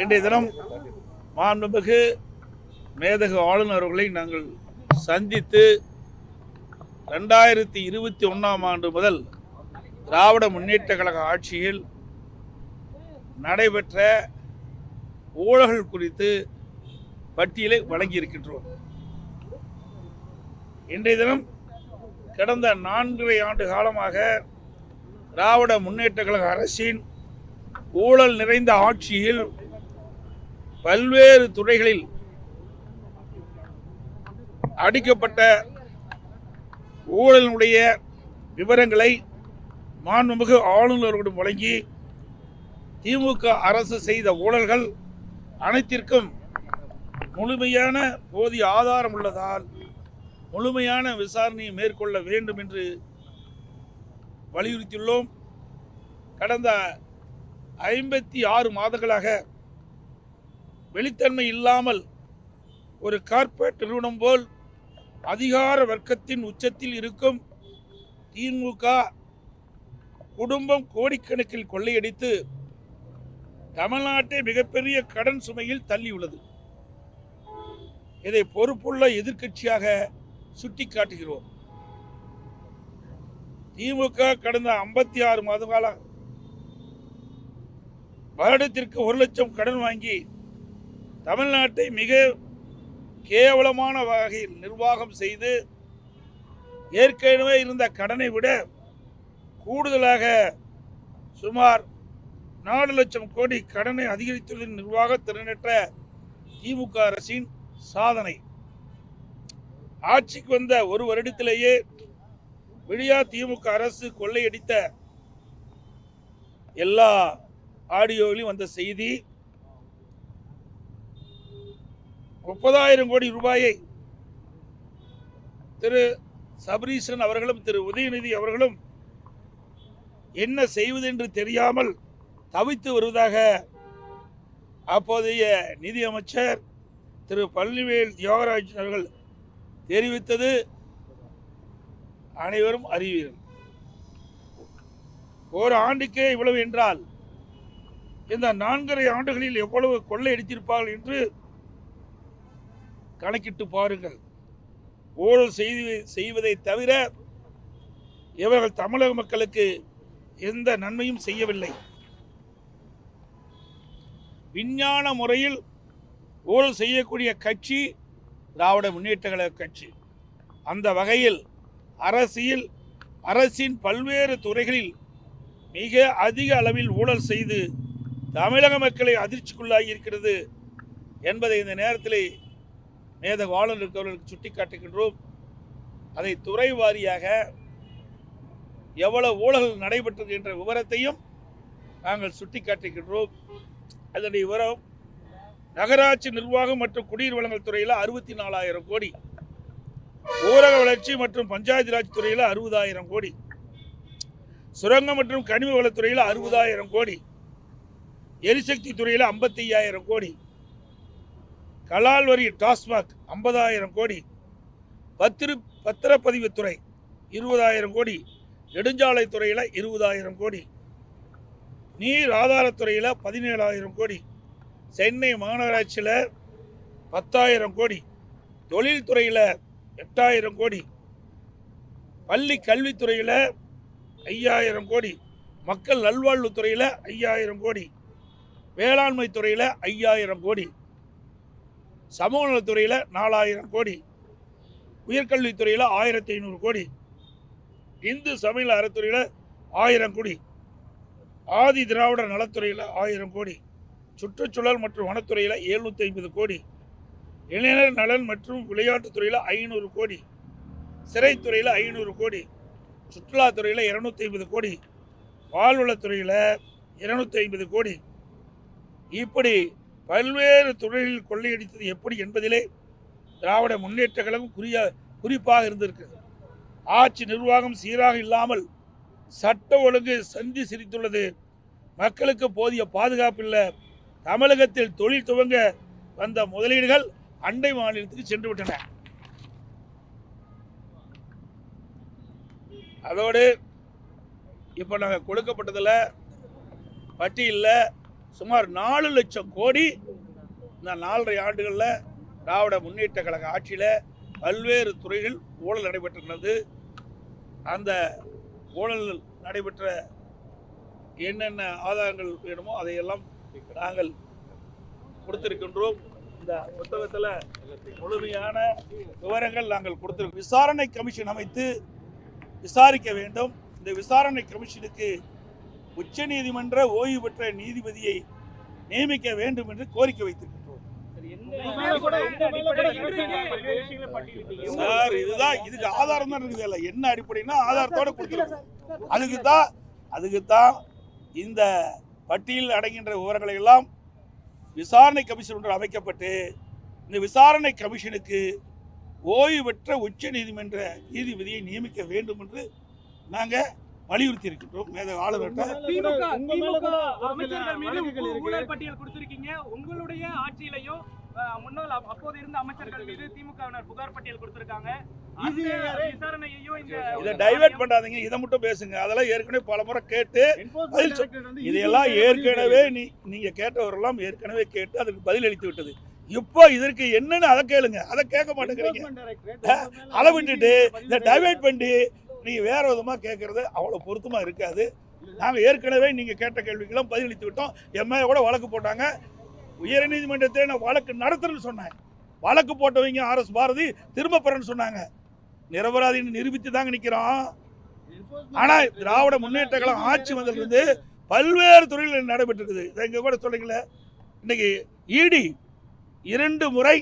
இன்றைய தினம் மாண்புமிகு மேதகு ஆளுநர் அவர்களை நாங்கள் சந்தித்து ரெண்டாயிரத்தி இருபத்தி ஒன்றாம் ஆண்டு முதல் திராவிட முன்னேற்ற கழக ஆட்சியில் நடைபெற்ற ஊழல்கள் குறித்து பட்டியலை வழங்கியிருக்கின்றோம். இன்றைய தினம் கடந்த நான்கரை ஆண்டு காலமாக திராவிட முன்னேற்ற கழக அரசின் ஊழல் நிறைந்த ஆட்சியில் பல்வேறு துறைகளில் அடிக்கப்பட்ட ஊழலினுடைய விவரங்களை மாண்புமிகு ஆளுநர்களிடம் வழங்கி திமுக அரசு செய்த ஊழல்கள் அனைத்திற்கும் முழுமையான போதிய ஆதாரம் உள்ளதால் முழுமையான விசாரணையை மேற்கொள்ள வேண்டும் என்று வலியுறுத்தியுள்ளோம். கடந்த ஐம்பத்தி ஆறு மாதங்களாக வெளித்தன்மை இல்லாமல் ஒரு கார்ப்பரேட் நிறுவனம் போல் அதிகார வர்க்கத்தின் உச்சத்தில் இருக்கும் திமுக குடும்பம் கோடிக்கணக்கில் கொள்ளையடித்து தமிழ்நாட்டை மிகப்பெரிய கடன் சுமையில் தள்ளியுள்ளது. இதை பொறுப்புள்ள எதிர்க்கட்சியாக சுட்டிக்காட்டுகிறோம். திமுக கடந்த ஐம்பத்தி ஆறு மாத கால வருடத்திற்கு ஒரு லட்சம் கடன் வாங்கி தமிழ்நாட்டை மிக கேவலமான வகையில் நிர்வாகம் செய்து ஏற்கனவே இருந்த கடனை விட கூடுதலாக சுமார் நாலு லட்சம் கோடி கடனை அதிகரித்துள்ள நிர்வாக திறனற்ற திமுக அரசின் சாதனை. ஆட்சிக்கு வந்த ஒரு வருடத்திலேயே விடியா திமுக அரசு கொள்ளையடித்த எல்லா ஆடியோவிலும் வந்த செய்தி முப்பதாயிரம் கோடி ரூபாயை திரு சபரீசன் அவர்களும் திரு உதயநிதி அவர்களும் என்ன செய்வது என்று தெரியாமல் தவித்து வருவதாக அப்போதைய நிதியமைச்சர் திரு பழனிவேல் தியாகராஜன் அவர்கள் தெரிவித்தது. அனைவரும் அறிவீர்கள். ஒரு ஆண்டுக்கே இவ்வளவு என்றால் இந்த நான்கரை ஆண்டுகளில் எவ்வளவு கொள்ளை அடித்திருப்பார்கள் என்று கணக்கிட்டு பாருங்கள். ஊழல் செய்து செய்வதை தவிர இவர்கள் தமிழக மக்களுக்கு எந்த நன்மையும் செய்யவில்லை. விஞ்ஞான முறையில் ஊழல் செய்யக்கூடிய கட்சி திராவிட முன்னேற்ற கழக கட்சி. அந்த வகையில் அரசியல் அரசின் பல்வேறு துறைகளில் மிக அதிக அளவில் ஊழல் செய்து தமிழக மக்களை அதிர்ச்சிக்குள்ளாகி இருக்கிறது என்பதை இந்த நேரத்தில் மேதக இருக்கவர்களுக்கு சுட்டி காட்டுகின்றோம். அதை துறை வாரியாக எவ்வளவு ஊழல் நடைபெற்றது என்ற விவரத்தையும் நாங்கள் சுட்டிக்காட்டுகின்றோம் அதனுடைய விவரம் நகராட்சி நிர்வாகம் மற்றும் குடிநீர் வழங்கல் துறையில் அறுபத்தி நாலாயிரம் கோடி. ஊரக வளர்ச்சி மற்றும் பஞ்சாயத்து ராஜ் துறையில் அறுபதாயிரம் கோடி. சுரங்கம் மற்றும் கனிம வளத்துறையில் அறுபதாயிரம் கோடி. எரிசக்தி துறையில் ஐம்பத்தி ஐயாயிரம் கோடி. கலால் வரி டாஸ்மாக் ஐம்பதாயிரம் கோடி. பத்திரு பத்திரப்பதிவுத்துறை இருபதாயிரம் கோடி. நெடுஞ்சாலை துறையில் இருபதாயிரம் கோடி. நீர் ஆதாரத்துறையில் பதினேழாயிரம் கோடி. சென்னை மாநகராட்சியில் பத்தாயிரம் கோடி. தொழில்துறையில் எட்டாயிரம் கோடி. பள்ளி கல்வித்துறையில் ஐயாயிரம் கோடி. மக்கள் நல்வாழ்வுத்துறையில் ஐயாயிரம் கோடி. வேளாண்மை துறையில் ஐயாயிரம் கோடி. சமூக நலத்துறையில் நாலாயிரம் கோடி உயர்கல்வித்துறையில் ஆயிரத்தி ஐநூறு கோடி இந்து சமையல் அறத்துறையில் ஆயிரம் கோடி ஆதி திராவிட நலத்துறையில் ஆயிரம் கோடி சுற்றுச்சூழல் மற்றும் வனத்துறையில் எழுநூற்றி ஐம்பது கோடி இளைஞர் நலன் மற்றும் விளையாட்டுத்துறையில் ஐநூறு கோடி சிறைத்துறையில் ஐநூறு கோடி சுற்றுலாத்துறையில் இரநூத்தி ஐம்பது கோடி பால்வளத்துறையில் இருநூத்தி ஐம்பது கோடி. இப்படி பல்வேறு தொழிலில் கொள்ளையடித்தது எப்படி என்பதிலே திராவிட முன்னேற்ற கழகம் குறியா குறிப்பாக இருந்திருக்கிறது ஆட்சி நிர்வாகம் சீராக இல்லாமல் சட்ட ஒழுங்கு சந்தி சிரித்துள்ளது. மக்களுக்கு போதிய பாதுகாப்பு இல்லை. தமிழகத்தில் தொழில் துவங்க வந்த முதலீடுகள் அண்டை மாநிலத்துக்கு சென்று விட்டன. அதோடு இப்போ நாங்கள் கொடுக்கப்பட்டதில் பட்டியலில் சுமார் நாலு லட்சம் கோடி இந்த நாலரை ஆண்டுகளில் திராவிட முன்னேற்ற கழக ஆட்சியில் பல்வேறு துறைகள் ஊழல் நடைபெற்றிருந்தது அந்த ஊழல் நடைபெற்ற என்னென்ன ஆதாரங்கள் வேணுமோ அதையெல்லாம் நாங்கள் கொடுத்திருக்கின்றோம். இந்த புத்தகத்தில் முழுமையான விவரங்கள் நாங்கள் கொடுத்திருக்கோம். விசாரணை கமிஷன் அமைத்து விசாரிக்க வேண்டும். இந்த விசாரணை கமிஷனுக்கு உச்சநீதிமன்ற ஓய்வு பெற்ற நீதிபதியை நியமிக்க வேண்டும் என்று கோரிக்கை வைத்திருக்கின்றோம். சார் இதுதான் இதுக்கு ஆதாரம் தான் இருக்குது இல்ல. என்ன அடிப்படைன்னா ஆதாரத்தோட கொடுத்துருக்கோம் அதுக்கு தான் அதுக்கு தான் இந்த பட்டியலில் அடங்கின்ற விவரங்களை எல்லாம் விசாரணை கமிஷன் ஒன்று அமைக்கப்பட்டு இந்த விசாரணை கமிஷனுக்கு ஓய்வு பெற்ற உச்ச நீதிமன்ற நீதிபதியை நியமிக்க வேண்டும் என்று நாங்கள் வலியுறுத்தி இருக்கின்றோம் உங்களுடைய ஆட்சியிலையும் முன்னாள் அப்- அப்போது இருந்த அமைச்சர்கள் மீது திமுகவினர் புகார் பட்டியல் கொடுத்திருக்காங்க. இதை டைவர்ட் பண்ணாதீங்க. இதை மட்டும் பேசுங்க. அதெல்லாம் ஏற்கனவே பல முறை கேட்டு இதையெல்லாம் ஏற்கனவே நீ நீங்க கேட்டவரெல்லாம் ஏற்கனவே கேட்டு அதுக்கு பதில் அளித்து விட்டது. இப்போ இதற்கு என்னன்னு அதை கேளுங்க. அதை கேட்க மாட்டேங்கிறீங்க. அதை விட்டுட்டு இதை டைவர்ட் பண்ணி நீங்க வேற விதமா கேட்கறது அவ்வளவு பொருத்தமா இருக்காது. நாங்கள் ஏற்கனவே நீங்கள் கேட்ட கேள்விக்கெல்லாம் பதிலளித்து விட்டோம். என் கூட வழக்கு போட்டாங்க. உயர்நீதிமன்றத்தை நான் வழக்கு நடத்துறேன்னு சொன்னேன். வழக்கு போட்டவங்க ஆர்எஸ் பாரதி திரும்ப பெறன்னு சொன்னாங்க. நிரபராதின்னு நிரூபித்து தாங்க நிற்கிறோம் ஆனால் திராவிட முன்னேற்ற கழகம் ஆட்சி வந்ததுலேருந்து பல்வேறு துறைகளில் நடைபெற்றிருக்குது. இதை எங்கள் கூட சொல்லுங்களே இன்னைக்கு இடி இரண்டு முறை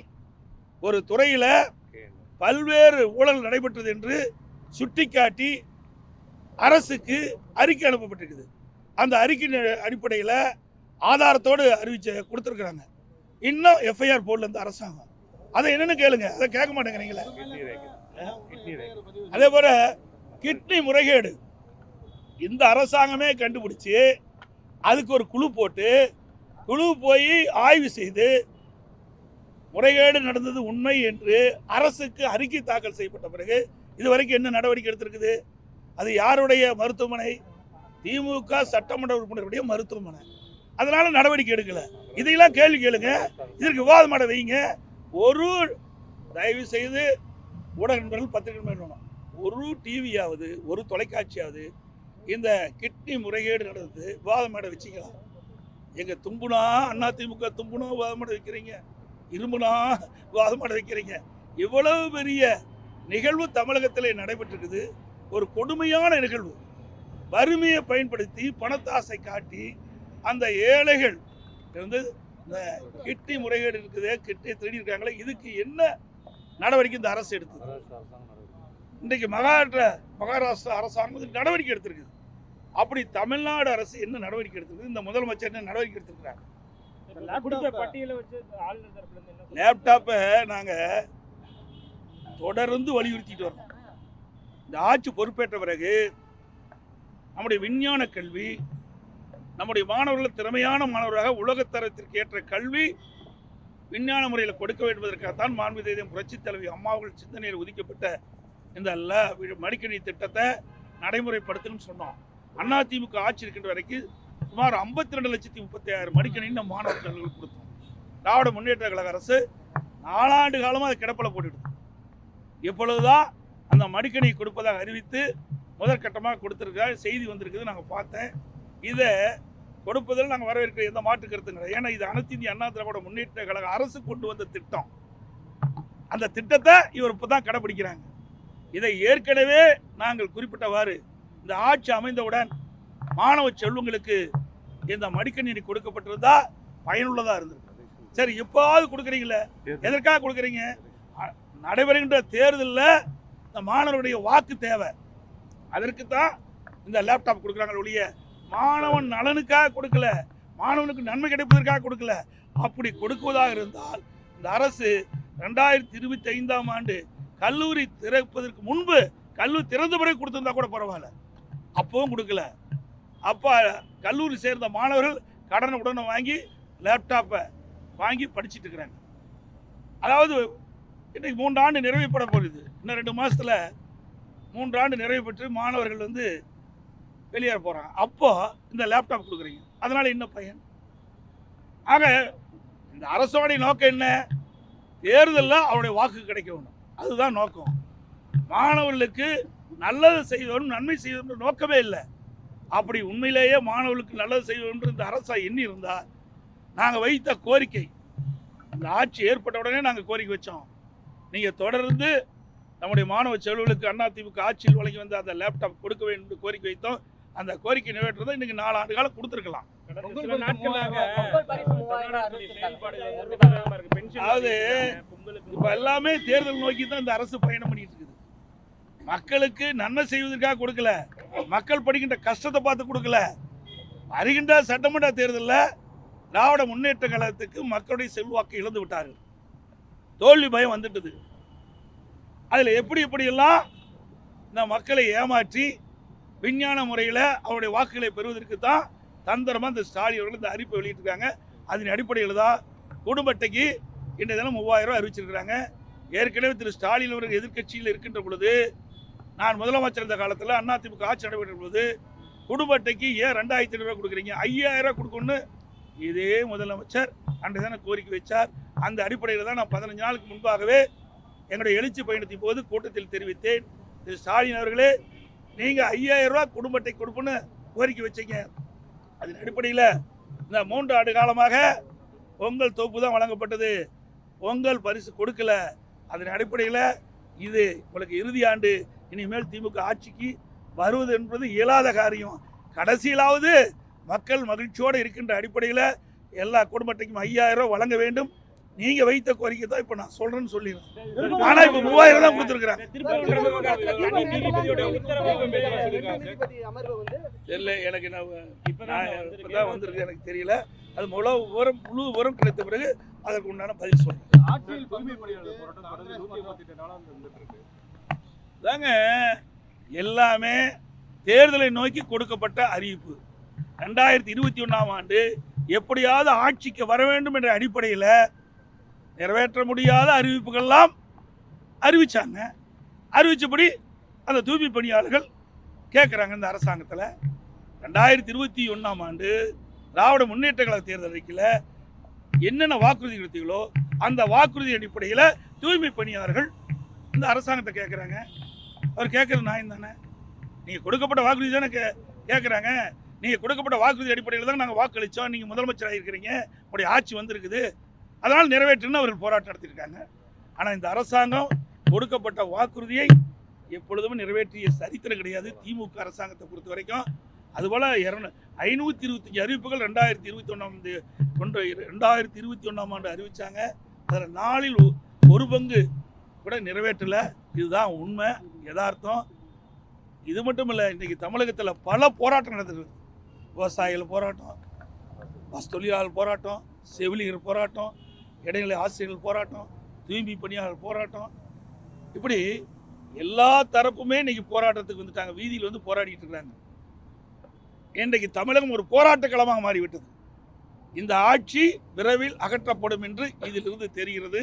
ஒரு துறையில் பல்வேறு ஊழல் நடைபெற்றது என்று சுட்டிக்காட்டி அரசுக்கு அறிக்கை அனுப்பப்பட்டிருக்குது. அந்த அறிக்கையின் அடிப்படையில் ஆதாரத்தோடு அறிவிச்ச கொடுத்துருக்குறாங்க. இன்னும் எஃப்ஐஆர் போடல இந்த அரசாங்கம். அதை என்னன்னு கேளுங்க. அதை கேட்க மாட்டேங்கிறீங்களே. அதே போல கிட்னி முறைகேடு. இந்த அரசாங்கமே கண்டுபிடிச்சு அதுக்கு ஒரு குழு போட்டு குழு போய் ஆய்வு செய்து முறைகேடு நடந்தது உண்மை என்று அரசுக்கு அறிக்கை தாக்கல் செய்யப்பட்ட பிறகு இதுவரைக்கும் என்ன நடவடிக்கை எடுத்திருக்குது? அது யாருடைய மருத்துவமனை? திமுக சட்டமன்ற உறுப்பினருடைய மருத்துவமனை. அதனால நடவடிக்கை எடுக்கல. இதையெல்லாம் கேள்வி கேளுங்க. இதற்கு விவாதம் மாட வைங்க. ஒரு தயவு செய்து ஊடக நண்பர்கள் பத்திரிகை நண்பர்கள் ஒரு டிவியாவது ஒரு தொலைக்காட்சியாவது இந்த கிட்னி முறைகேடு நடந்தது விவாதம் மேடை வச்சுக்கலாம் எங்க தும்புனா அண்ணா திமுக தும்புனா விவாதம் மேடை வைக்கிறீங்க. இரும்புனா விவாதம் மேடை வைக்கிறீங்க. இவ்வளவு பெரிய நிகழ்வு தமிழகத்திலே நடைபெற்றிருக்குது. ஒரு கொடுமையான நிகழ்வு. வறுமையை பயன்படுத்தி பணத்தாசை காட்டி அந்த ஏழைகள் வந்து இந்த கிட்னி முறைகேடு இருக்குது கிட்னி திருடி இருக்காங்களே இதுக்கு என்ன நடவடிக்கை இந்த அரசு எடுத்தது? இன்றைக்கு மகாராஷ்டிர மகாராஷ்டிரா அரசாங்கம் இதுக்கு நடவடிக்கை எடுத்திருக்கு அப்படி தமிழ்நாடு அரசு என்ன நடவடிக்கை எடுத்திருக்கு இந்த முதலமைச்சர் என்ன நடவடிக்கை எடுத்திருக்கிறாங்க கொடுத்த பட்டியலை வச்சு ஆளுநர் தரப்புல இருந்து என்ன லேப்டாப்பை நாங்கள் தொடர்ந்து வலியுறுத்திட்டு வரணும். இந்த ஆட்சி பொறுப்பேற்ற பிறகு நம்முடைய விஞ்ஞான கல்வி நம்முடைய மாணவர்கள் திறமையான மாணவராக உலகத்தரத்திற்கு ஏற்ற கல்வி விஞ்ஞான முறையில் கொடுக்க வேண்டுவதற்காகத்தான் மாண்பு தேதியம் புரட்சித் தலைவி அம்மாவுகள் சிந்தனையில் ஒதுக்கப்பட்ட இந்த அல்ல மடிக்கணி திட்டத்தை நடைமுறைப்படுத்தணும்னு சொன்னோம். அதிமுக ஆட்சி இருக்கின்ற வரைக்கும் சுமார் ஐம்பத்தி ரெண்டு லட்சத்தி முப்பத்தி ஆயிரம் மடிக்கணின்னு மாணவர்கள் மாணவர்களுக்கு கொடுத்தோம். திராவிட முன்னேற்ற கழக அரசு நாலாண்டு காலமாக அது கிடப்பில் போட்டுடுது எப்பொழுதுதான் அந்த மடிக்கணி கொடுப்பதாக அறிவித்து முதற்கட்டமாக கொடுத்துருக்காரு செய்தி வந்திருக்குது நாங்கள் பார்த்தேன். இதை கொடுப்பதில் நாங்கள் வரவேற்கிற எந்த மாற்று கருத்தும் கிடையாது. ஏன்னா இது அனைத்து இந்திய அண்ணா திராவிட முன்னேற்ற கழக அரசு கொண்டு வந்த திட்டம். அந்த திட்டத்தை இவர் இப்போ தான் கடைபிடிக்கிறாங்க இதை ஏற்கனவே நாங்கள் குறிப்பிட்டவாறு இந்த ஆட்சி அமைந்தவுடன் மாணவ செல்வங்களுக்கு இந்த மடிக்கணினி கொடுக்கப்பட்டிருந்தா பயனுள்ளதாக இருந்திருக்கு சரி இப்போவாவது கொடுக்குறீங்களே? எதற்காக கொடுக்குறீங்க? நடைபெறுகின்ற தேர்தலில் இந்த மாணவருடைய வாக்கு தேவை. அதற்கு தான் இந்த லேப்டாப் கொடுக்குறாங்க ஒழிய மாணவன் நலனுக்காக கொடுக்கல மாணவனுக்கு நன்மை கிடைப்பதற்காக கொடுக்கல. அப்படி கொடுக்குவதாக இருந்தால் இந்த அரசு ரெண்டாயிரத்தி இருபத்தி ஐந்தாம் ஆண்டு கல்லூரி திறப்பதற்கு முன்பு கல்லூரி திறந்த பிறகு கொடுத்துருந்தா கூட பரவாயில்ல. அப்பவும் கொடுக்கல. அப்போ கல்லூரி சேர்ந்த மாணவர்கள் கடனை உடனே வாங்கி லேப்டாப்பை வாங்கி படிச்சிட்டு இருக்கிறாங்க. அதாவது இன்றைக்கு மூன்று ஆண்டு நிறைவுப்பட போகுது. இன்னும் ரெண்டு மாதத்தில் மூன்றாண்டு நிறைவு பெற்று மாணவர்கள் வந்து வெளியேற போகிறாங்க அப்போது இந்த லேப்டாப் கொடுக்குறீங்க. அதனால் என்ன பையன்? ஆக இந்த அரசோடைய நோக்கம் என்ன? தேர்தலில் அவருடைய வாக்கு கிடைக்க வேணும் அதுதான் நோக்கம். மாணவர்களுக்கு நல்லது செய்தவன் நன்மை செய்வதுன்ற நோக்கமே இல்லை. அப்படி உண்மையிலேயே மாணவர்களுக்கு நல்லது செய்வோம் இந்த அரசா எண்ணி இருந்தால் நாங்கள் வைத்த கோரிக்கை இந்த ஆட்சி ஏற்பட்ட உடனே நாங்கள் கோரிக்கை வச்சோம். நீங்கள் தொடர்ந்து நம்முடைய மாணவ செல்வர்களுக்கு அதிமுக ஆட்சியில் வழங்கி வந்த அந்த லேப்டாப் கொடுக்க வேண்டும் என்று கோரிக்கை வைத்தோம். அந்த கோரிக்கை நிறைவேற்றதை இன்னைக்கு நாலு ஆண்டு காலம் கொடுத்துருக்கலாம். அதாவது, இப்போ எல்லாமே தேர்தல் நோக்கி தான் இந்த அரசு பயணம் பண்ணிட்டு இருக்குது. மக்களுக்கு நன்மை செய்வதற்காக கொடுக்கல. மக்கள் படிக்கின்ற கஷ்டத்தை பார்த்து கொடுக்கல. வருகின்ற சட்டமன்ற தேர்தலில் திராவிட முன்னேற்ற கழகத்துக்கு மக்களுடைய செல்வாக்கு இழந்து விட்டார்கள். தோல்வி பயம் வந்துட்டது. அதில் எப்படி எப்படியெல்லாம் இந்த மக்களை ஏமாற்றி விஞ்ஞான முறையில் அவருடைய வாக்குகளை பெறுவதற்கு தான் தந்திரமாக இந்த ஸ்டாலின் அவர்கள் இந்த அறிவிப்பை வெளியிட்டிருக்காங்க. அதன் அடிப்படையில் தான் குடும்பத்தைக்கு இன்றைய தினம் மூவாயிரம் ரூபாய் அறிவிச்சிருக்கிறாங்க. ஏற்கனவே திரு ஸ்டாலின் அவர்கள் எதிர்கட்சியில் இருக்கின்ற பொழுது நான் முதலமைச்சர் இருந்த காலத்தில் அதிமுக ஆட்சி நடைபெற்ற பொழுது குடும்பத்தைக்கு ஏன் ரெண்டாயிரத்தி ஐநூறுரூவா கொடுக்குறீங்க? ஐயாயிரம் ரூபா கொடுக்கணும்னு இதே முதலமைச்சர் அன்றைய தினம் கோரிக்கை வச்சார். அந்த அடிப்படையில் தான் நான் பதினஞ்சு நாளுக்கு முன்பாகவே எங்களுடைய எழுச்சி பயணத்தின் போது கூட்டத்தில் தெரிவித்தேன். திரு ஸ்டாலின் அவர்களே நீங்கள் ஐயாயிரம் ரூபா குடும்பத்தை கொடுப்புன்னு கோரிக்கை வச்சீங்க. அதன் அடிப்படையில் இந்த மூன்று ஆண்டு காலமாக பொங்கல் தொகுப்பு தான் வழங்கப்பட்டது. பொங்கல் பரிசு கொடுக்கல. அதன் அடிப்படையில் இது உங்களுக்கு இறுதி ஆண்டு இனிமேல் திமுக ஆட்சிக்கு வருவது என்பது இயலாத காரியம். கடைசியிலாவது மக்கள் மகிழ்ச்சியோடு இருக்கின்ற அடிப்படையில் எல்லா குடும்பத்தையும் ஐயாயிரம் ரூபா வழங்க வேண்டும். நீங்க வைத்த கோரிக்கை தான் இப்போ நான் சொல்றேன்னு சொல்லிடுறேன். ஆனா இப்போ மூவாயிரம் தான் கொடுத்துருக்குறேன். தெரியல எனக்கு நான் இப்பதான் வந்திருக்கு. எனக்கு தெரியல. அது முழு விவரம் முழு விவரம் கிடைத்த பிறகு அதற்கு உண்டான பதில் சொல்றேன். எல்லாமே தேர்தலை நோக்கி கொடுக்கப்பட்ட அறிவிப்பு. ரெண்டாயிரத்தி இருபத்தி ஒன்றாம் ஆண்டு எப்படியாவது ஆட்சிக்கு வர வேண்டும் என்ற அடிப்படையில் நிறைவேற்ற முடியாத அறிவிப்புகள்லாம் அறிவித்தாங்க அறிவித்தபடி அந்த தூய்மை பணியாளர்கள் கேட்குறாங்க இந்த அரசாங்கத்தில். ரெண்டாயிரத்தி இருபத்தி ஒன்றாம் ஆண்டு திராவிட முன்னேற்ற கழக தேர்தல் அறிக்கையில் என்னென்ன வாக்குறுதி கொடுத்தீங்களோ அந்த வாக்குறுதி அடிப்படையில் தூய்மை பணியாளர்கள் இந்த அரசாங்கத்தை கேட்குறாங்க அவர் கேட்குறது நான் தானே? நீங்கள் கொடுக்கப்பட்ட வாக்குறுதி தானே கே கேட்குறாங்க நீங்கள் கொடுக்கப்பட்ட வாக்குறுதி அடிப்படையில் தான் நாங்கள் வாக்களித்தோம் நீங்கள் முதலமைச்சராக இருக்கிறீங்க உங்களுடைய ஆட்சி வந்திருக்குது. அதனால் நிறைவேற்றுன்னு அவர்கள் போராட்டம் நடத்தியிருக்காங்க. ஆனால் இந்த அரசாங்கம் கொடுக்கப்பட்ட வாக்குறுதியை எப்பொழுதும் நிறைவேற்றிய சரித்திரம் கிடையாது. திமுக அரசாங்கத்தை பொறுத்த வரைக்கும். அதுபோல் இரநூ ஐநூற்றி இருபத்தஞ்சி அறிவிப்புகள் ரெண்டாயிரத்தி இருபத்தி ஒன்றாம் கொண்டு ரெண்டாயிரத்தி இருபத்தி ஒன்றாம் ஆண்டு அறிவித்தாங்க அதில் நாளில் ஒரு பங்கு கூட நிறைவேற்றலை. இதுதான் உண்மை யதார்த்தம். இது மட்டும் இல்லை இன்றைக்கி தமிழகத்தில் பல போராட்டம் நடந்திருக்கு. விவசாயிகள் போராட்டம் பஸ் தொழிலாளர் போராட்டம் செவிலியர் போராட்டம் இடைநிலை ஆசிரியர்கள் போராட்டம் தூய்மை பணியாளர் போராட்டம். இப்படி எல்லா தரப்புமே இன்னைக்கு போராட்டத்துக்கு வந்துட்டாங்க. வீதியில் வந்து போராடிட்டு இருக்கிறாங்க இன்றைக்கு தமிழகம் ஒரு போராட்ட களமாக மாறிவிட்டது. இந்த ஆட்சி விரைவில் அகற்றப்படும் என்று இதிலிருந்து தெரிகிறது.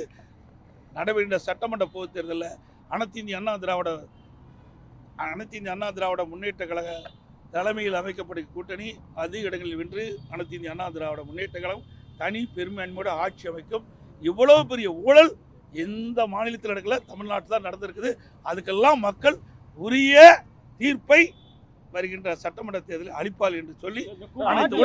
நடைபெறுகின்ற சட்டமன்ற பொதுத் தேர்தலில் அனைத்து இந்திய அண்ணா திராவிட அனைத்து இந்திய அண்ணா திராவிட முன்னேற்ற கழக தலைமையில் அமைக்கப்பட்ட கூட்டணி அதிக இடங்களில் வென்று அனைத்து இந்திய அண்ணா திராவிட முன்னேற்ற கழகம் தனி பெரும்பான்மையோட ஆட்சி அமைக்கும். இவ்வளவு பெரிய ஊழல் எந்த மாநிலத்தில் நடக்கல தமிழ்நாட்டில் தான் நடந்திருக்குது. அதுக்கெல்லாம் மக்கள் உரிய தீர்ப்பை வருகின்ற சட்டமன்ற தேர்தலில் அளிப்பார் என்று சொல்லி அனைத்து